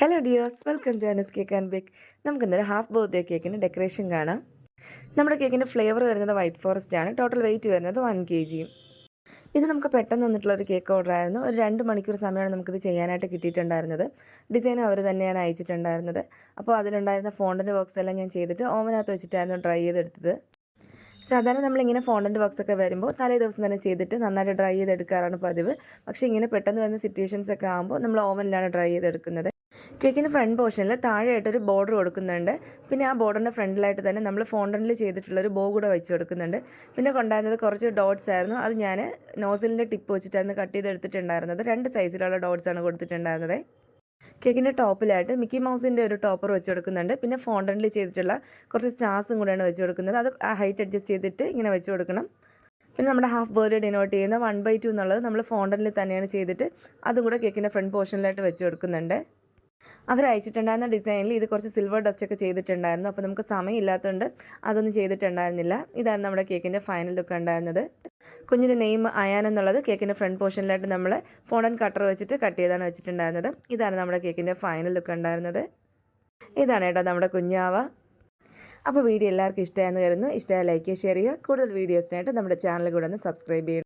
Hello dears welcome to Anas cake and bake നമുക്ക് ഇന്നൊരു half birthday കേക്കിന്റെ decoration കാണാം. നമ്മുടെ കേക്കിന്റെ ഫ്ലേവർ വരുന്നത് വൈറ്റ് ഫോറസ്റ്റ് ആണ്. ടോട്ടൽ വെയിറ്റ് വരുന്നത് വൺ കെ ജിയും ഇത് നമുക്ക് പെട്ടെന്ന് വന്നിട്ടുള്ള ഒരു കേക്ക് ഓർഡർ ആയിരുന്നു. ഒരു രണ്ട് മണിക്കൂർ സമയമാണ് നമുക്കിത് ചെയ്യാനായിട്ട് കിട്ടിയിട്ടുണ്ടായിരുന്നത്. ഡിസൈൻ അവർ തന്നെയാണ് അയച്ചിട്ടുണ്ടായിരുന്നത്. അപ്പോൾ അതിലുണ്ടായിരുന്ന ഫോണ്ടിന്റെ വർക്ക്സ് എല്ലാം ഞാൻ ചെയ്തിട്ട് ഓവനകത്ത് വെച്ചിട്ടായിരുന്നു ഡ്രൈ ചെയ്തെടുത്തത്. സാധാരണ നമ്മളിങ്ങനെ ഫോണ്ടന്റ് വർക്ക്സ് ഒക്കെ വരുമ്പോൾ തലേ ദിവസം തന്നെ ചെയ്തിട്ട് നന്നായിട്ട് ഡ്രൈ ചെയ്തെടുക്കാറാണ് പതിവ്. പക്ഷേ ഇങ്ങനെ പെട്ടെന്ന് വരുന്ന സിറ്റുവേഷൻസ് ഒക്കെ ആകുമ്പോൾ നമ്മൾ ഓവനിലാണ് ഡ്രൈ ചെയ്തെടുക്കുന്നത്. കേക്കിന്റെ ഫ്രണ്ട് പോർഷനിൽ താഴെയായിട്ടൊരു ബോർഡർ കൊടുക്കുന്നുണ്ട്. പിന്നെ ആ ബോർഡറിന്റെ ഫ്രണ്ടിലായിട്ട് തന്നെ നമ്മൾ ഫോണ്ടനിൽ ചെയ്തിട്ടുള്ളൊരു ബോ കൂടെ വെച്ച് കൊടുക്കുന്നുണ്ട്. പിന്നെ കൊണ്ടായിരുന്നത് കുറച്ച് ഡോട്ട്സ് ആയിരുന്നു. അത് ഞാൻ നോസിലിന്റെ ടിപ്പ് വെച്ചിട്ടായിരുന്നു കട്ട് ചെയ്തെടുത്തിട്ടുണ്ടായിരുന്നത്. രണ്ട് സൈസിലുള്ള ഡോട്ട്സ് ആണ് കൊടുത്തിട്ടുണ്ടായിരുന്നത്. കേക്കിന്റെ ടോപ്പിലായിട്ട് മിക്കി മൗസിന്റെ ഒരു ടോപ്പർ വെച്ച് കൊടുക്കുന്നുണ്ട്. പിന്നെ ഫോണ്ടനിൽ ചെയ്തിട്ടുള്ള കുറച്ച് സ്റ്റാർസും കൂടെയാണ് വെച്ച് കൊടുക്കുന്നത്. അത് ഹൈറ്റ് അഡ്ജസ്റ്റ് ചെയ്തിട്ട് ഇങ്ങനെ വെച്ച് കൊടുക്കണം. പിന്നെ നമ്മുടെ ഹാഫ് ബേർഡ് ഡിനോട്ട് ചെയ്യുന്ന വൺ ബൈ ടു എന്നുള്ളത് നമ്മൾ ഫോണ്ടനിൽ തന്നെയാണ് ചെയ്തിട്ട് അതും കൂടെ കേക്കിന്റെ ഫ്രണ്ട് പോർഷനിലായിട്ട് വെച്ച് കൊടുക്കുന്നുണ്ട്. അവർ അയച്ചിട്ടുണ്ടായിരുന്ന ഡിസൈനിൽ ഇത് കുറച്ച് സിൽവർ ഡസ്റ്റ് ഒക്കെ ചെയ്തിട്ടുണ്ടായിരുന്നു. അപ്പോൾ നമുക്ക് സമയമില്ലാത്തതുകൊണ്ട് അതൊന്നും ചെയ്തിട്ടുണ്ടായിരുന്നില്ല. ഇതായിരുന്നു നമ്മുടെ കേക്കിന്റെ ഫൈനൽ ലുക്ക് ഉണ്ടായിരുന്നത്. കുഞ്ഞിന്റെ നെയിം അയാൻ എന്നുള്ളത് കേക്കിന്റെ ഫ്രണ്ട് പോർഷനിലായിട്ട് നമ്മൾ ഫോൺ ആൻഡ് കട്ടർ വെച്ചിട്ട് കട്ട് ചെയ്താണ് വെച്ചിട്ടുണ്ടായിരുന്നത്. ഇതാണ് നമ്മുടെ കേക്കിന്റെ ഫൈനൽ ലുക്ക് ഉണ്ടായിരുന്നത്. ഇതാണ് കേട്ടോ നമ്മുടെ കുഞ്ഞാവ. അപ്പോൾ വീഡിയോ എല്ലാവർക്കും ഇഷ്ടമായെന്ന് കരുതുന്നു. ഇഷ്ടമായ ലൈക്ക് ഷെയർ ചെയ്യുക. കൂടുതൽ വീഡിയോസിനായിട്ട് നമ്മുടെ ചാനൽ കൂടെ ഒന്ന് സബ്സ്ക്രൈബ് ചെയ്യണം